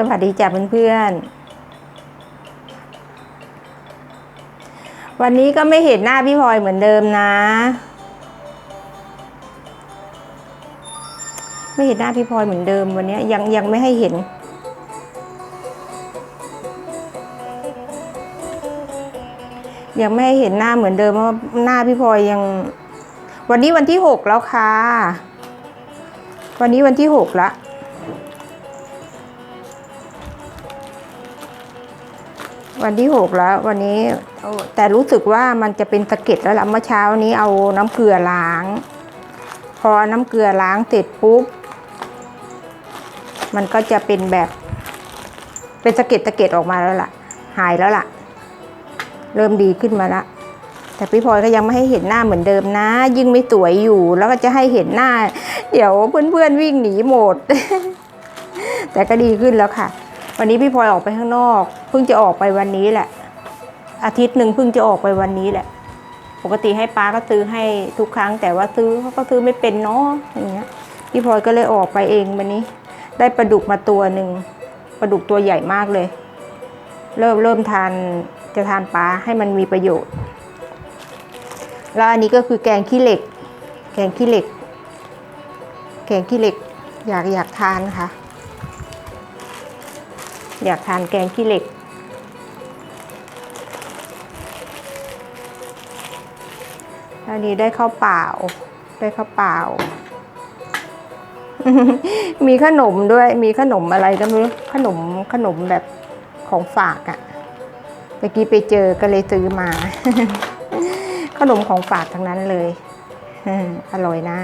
สวัสดีจ้ะเพื่อนๆ วันนี้ก็ไม่เห็นหน้าพี่พลอยเหมือนเดิมนะ ไม่เห็นหน้าพี่พลอยเหมือนเดิมวันนี้ยังยังไม่ให้เห็น ยังไม่ให้เห็นหน้าเหมือนเดิมเพราะว่าหน้าพี่พลอยยัง วันนี้วันที่หกแล้วค่ะ วันนี้วันที่หกละ วันที่หกแล้ว วันนี้แต่รู้สึกว่ามันจะเป็นสะเก็ดแล้วล่ะเมื่อเช้านี้เอาน้ำเกลือล้าง พอน้ำเกลือล้างเสร็จปุ๊บ มันก็จะเป็นแบบ เป็นสะเก็ดสะเก็ดออกมาแล้วล่ะ หายแล้วล่ะ เริ่มดีขึ้นมาละแต่พี่พลอยก็ยังไม่ให้เห็นหน้าเหมือนเดิมนะ ยิ่งไม่สวยอยู่ แล้วก็จะให้เห็นหน้า เดี๋ยวเพื่อนๆวิ่งหนีหมด แต่ก็ดีขึ้นแล้วค่ะ วันนี้พี่พลอยออกไปข้างนอก เพิ่งจะออกไปวันนี้แหละ อาทิตย์หนึ่งเพิ่งจะออกไปวันนี้แหละ ปกติให้ป้าก็ซื้อให้ทุกครั้ง แต่ว่าซื้อเขาก็ซื้อไม่เป็นเนาะอย่างเงี้ยพี่พลอยก็เลยออกไปเองวันนี้ ได้ปลาดุกมาตัวหนึ่งปลาดุกตัวใหญ่มากเลย เริ่มเริ่มทานจะทานปลาให้มันมีประโยชน์แล้วอันนี้ก็คือแกงขี้เหล็ก แกงขี้เหล็ก แกงขี้เหล็กอยากอยากทานค่ะ อยากทานแกงขี้เหล็ก อันนี้ได้ข้าวเปล่า ได้ข้าวเปล่า มีขนมด้วย มีขนมอะไรก็ไม่รู้ ขนมขนมแบบของฝากอะ่ะ เมื่อกี้ไปเจอก็เลยซื้อมา ขนมของฝากทั้งนั้นเลย อร่อยนะ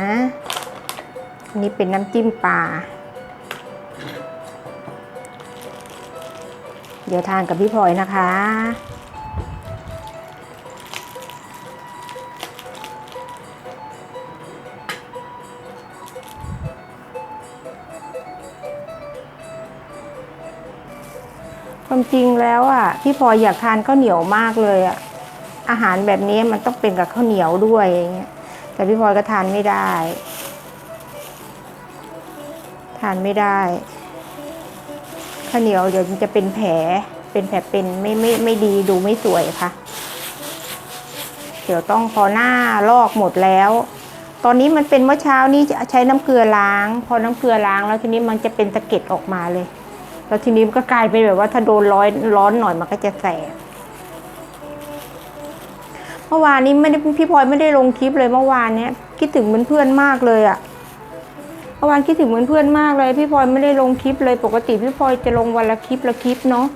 อันนี้เป็นน้ำจิ้มปลา เดี๋ยวทานกับพี่พลอยนะคะ ความจริงแล้วอะพี่พลอยอยากทานข้าวเหนียวมากเลยอะอาหารแบบนี้มันต้องเป็นกับข้าวเหนียวด้วยอย่างเงี้ยแต่พี่พลอยก็ทานไม่ได้ ทานไม่ได้ ข้าวเหนียวเดี๋ยวมันจะเป็นแผลเป็นแผลเป็นไม่ไม่ไม่ดีดูไม่สวยค่ะ เดี๋ยวต้องพอหน้าลอกหมดแล้ว ตอนนี้มันเป็นเมื่อเช้านี้จะใช้น้ำเกลือล้าง พอน้ำเกลือล้างแล้วทีนี้มันจะเป็นตะเก็ดออกมาเลย แล้วทีนี้มันก็กลายเป็นแบบว่าถ้าโดนร้อนร้อนหน่อยมันก็จะแสบเมื่อวานนี้ไม่ได้พี่พลอยไม่ได้ลงคลิปเลยเมื่อวานเนี้ยคิดถึงเพื่อนๆมากเลยอะเมื่อวานคิดถึงเพื่อนๆมากเลย พี่พลอยไม่ได้ลงคลิปเลยปกติพี่พลอยจะลงวันละคลิปละคลิปเนาะ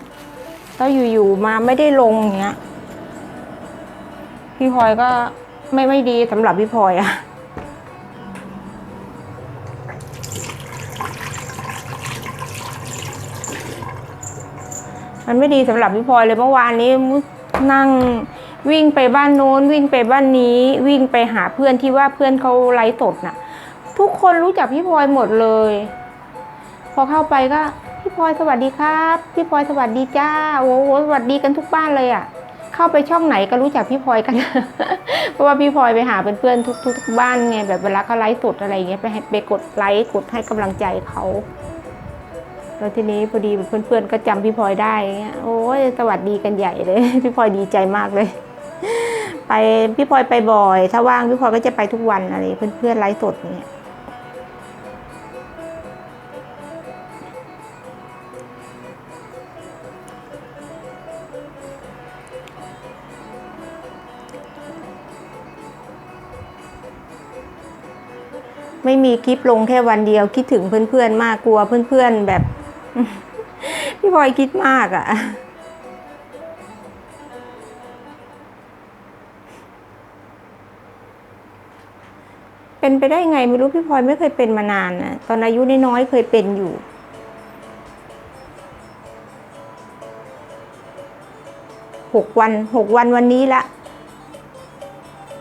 แล้วอยู่ๆมาไม่ได้ลงอย่างเงี้ยพี่พลอยก็ไม่ไม่ดีสำหรับพี่พลอยอะมันไม่ดีสำหรับพี่พลอยเลยเมื่อวานนี้นั่งวิ่งไปบ้านโน้นวิ่งไปบ้านนี้ วิ่งไปหาเพื่อนที่ว่าเพื่อนเขาไลฟ์สดน่ะ ทุกคนรู้จักพี่พลอยหมดเลย พอเข้าไปก็พี่พลอยสวัสดีครับ พี่พลอยสวัสดีจ้าโอ้โหสวัสดีกันทุกบ้านเลยอะ เข้าไปช่องไหนก็รู้จักพี่พลอยกัน เพราะว่าพี่พลอยไปหาเพื่อนๆทุกๆทุกบ้านไงแบบเวลาเขาไลฟ์สดอะไรเงี้ยไปไปกดไลค์กดให้กำลังใจเขาแล้วทีนี้พอดีเพื่อนๆก็จำพี่พลอยได้เงี้ยโอ้ยสวัสดีกันใหญ่เลย พี่พลอยดีใจมากเลย ไปพี่พลอยไปบ่อย ถ้าว่างพี่พลอยก็จะไปทุกวันอะไรเพื่อนๆไลฟ์สดเนี่ย ไม่มีคลิปลงแค่วันเดียว คิดถึงเพื่อนๆมากกลัวเพื่อนๆแบบ พี่พลอยคิดมากอะ่ะเป็นไปได้ไงไม่รู้พี่พลอยไม่เคยเป็นมานานนะตอนอายุน้อยๆเคยเป็นอยู่ หกวันหกวันวันนี้ละ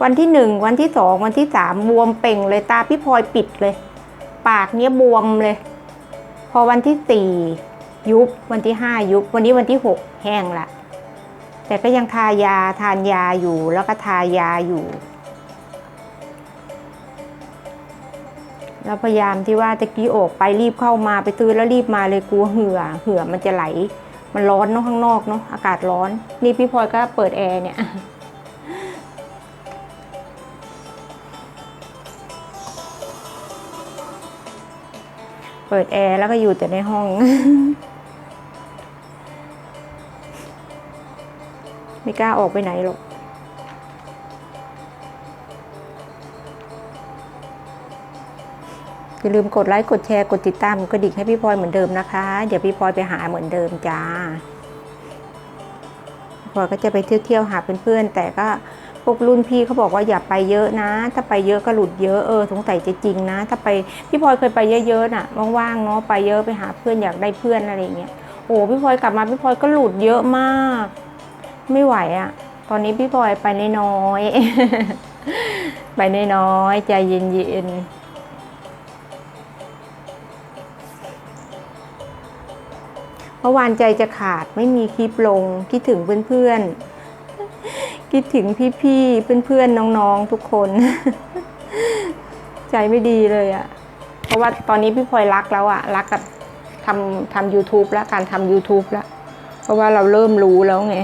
วันที่หนึ่งวันที่สองวันที่สามบวมเป่งเลยตาพี่พลอยปิดเลย ปากเนี้ยบวมเลย พอวันที่สี่ยุบวันที่ห้ายุบ วันนี้วันที่หกแห้งละแต่ก็ยังทายาทานยาอยู่แล้วก็ทายาอยู่แล้วพยายามที่ว่าตะกี้ออกไปรีบเข้ามาไปซื้อแล้วรีบมาเลยกลัวเหือเหือมันจะไหล มันร้อนเนาะข้างนอกเนาะอากาศร้อน นี่พี่พลอยก็เปิดแอร์เนี่ย เปิดแอร์แล้วก็อยู่แต่ในห้อง ไม่กล้าออกไปไหนหรอกอย่าลืมกดไลค์ กดแชร์ กดติดตามกดกระดิ่งให้พี่พลอยเหมือนเดิมนะคะ เดี๋ยวพี่พลอยไปหาเหมือนเดิมจ้าพลอยก็จะไปเที่ยวๆหาเพื่อนๆแต่ก็ พวกรุ่นพี่เขาบอกว่าอย่าไปเยอะนะ ถ้าไปเยอะก็หลุดเยอะเออสงสัยจะจริงนะ ถ้าไปพี่พลอยเคยไปเยอะๆน่ะว่างๆเนาะไปเยอะไปหาเพื่อนอยากได้เพื่อนอะไรเงี้ยโอ้พี่พลอยกลับมาพี่พลอยก็หลุดเยอะมาก ไม่ไหวอะ่ะ ตอนนี้พี่พลอยไปน้อยๆไปน้อยๆใจเย็นๆเมื่อวานใจจะขาดไม่มีคลิปลงคิดถึงเพื่อนๆ คิดถึงพี่ๆ เพื่อนๆ น้องๆ ทุกคน ใจไม่ดีเลยอะ่ะ เพราะว่าตอนนี้พี่พลอยรักแล้วอะ่ะ รักกับทำทำ u t u b e แล้วการทำ YouTube แล้ว เพราะว่าเราเริ่มรู้แล้วไง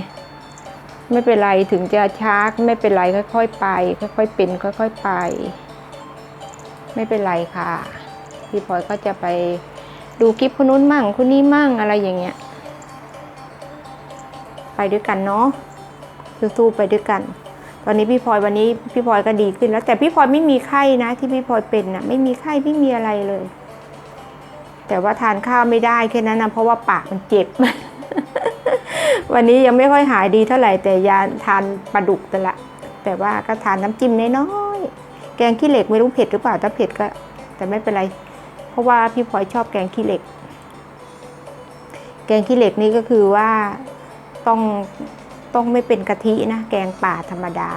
ไม่เป็นไรถึงจะช้าไม่เป็นไรค่อยๆ ไป ค่อยๆ เป็น ค่อย ๆ ไป ไม่เป็นไรค่ะ พี่พลอยก็จะไปดูคลิปคนนู้นมั่งคนนี้มั่งอะไรอย่างเงี้ย ไปด้วยกันเนาะ สู้ๆไปด้วยกัน ตอนนี้พี่พลอยวันนี้พี่พลอยก็ดีขึ้นแล้ว แต่พี่พลอยไม่มีไข้นะ ที่พี่พลอยเป็นนะไม่มีไข้ไม่มีอะไรเลย แต่ว่าทานข้าวไม่ได้แค่นั้นนะเพราะว่าปากมันเจ็บ วันนี้ยังไม่ค่อยหายดีเท่าไหร่แต่ยาทานปลาดุกแต่ละ แต่ว่าก็ทานน้ำจิ้มน้อยๆแกงขี้เหล็กไม่รู้เผ็ดหรือเปล่าถ้าเผ็ดก็ แต่ไม่เป็นไร เพราะว่าพี่พลอยชอบแกงขี้เหล็ก แกงขี้เหล็กนี่ก็คือว่าต้อง ต้องไม่เป็นกะทินะ แกงป่าธรรมดา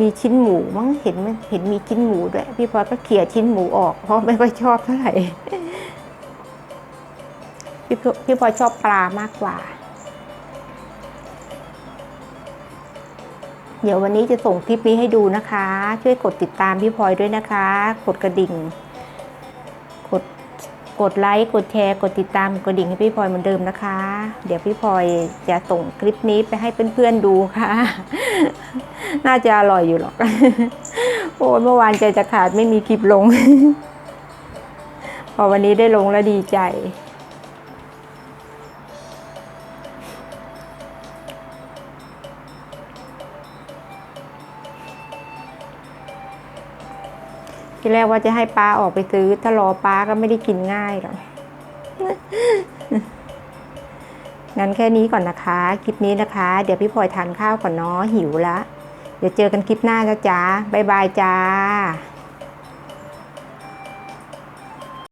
มีชิ้นหมูมั้งเห็นเห็นมีชิ้นหมูด้วย พี่พลอยก็เขี่ยชิ้นหมูออก เพราะไม่ค่อยชอบเท่าไหร่พี่พลพี่พลอยชอบปลามากกว่า เดี๋ยววันนี้จะส่งคลิปนี้ให้ดูนะคะ ช่วยกดติดตามพี่พลอยด้วยนะคะ กดกระดิ่ง กด กดไลค์กดแชร์ กดติดตามกดดิ่งให้พี่พลอยเหมือนเดิมนะคะ เดี๋ยวพี่พลอยจะส่งคลิปนี้ไปให้เพื่อนๆดูค่ะ น่าจะอร่อยอยู่หรอกโอ้เมื่อวานใจจะขาดไม่มีคลิปลง พอวันนี้ได้ลงแล้วดีใจ ที่แรกว่าจะให้ป้าออกไปซื้อ ถ้ารอป้าก็ไม่ได้กินง่ายหรอกงั้นแค่นี้ก่อนนะคะ คลิปนี้นะคะ เดี๋ยวพี่พลอยทานข้าวก่อนเนาะหิวละ เดี๋ยวเจอกันคลิปหน้านะจ๊ะบ๊ายบายจ้า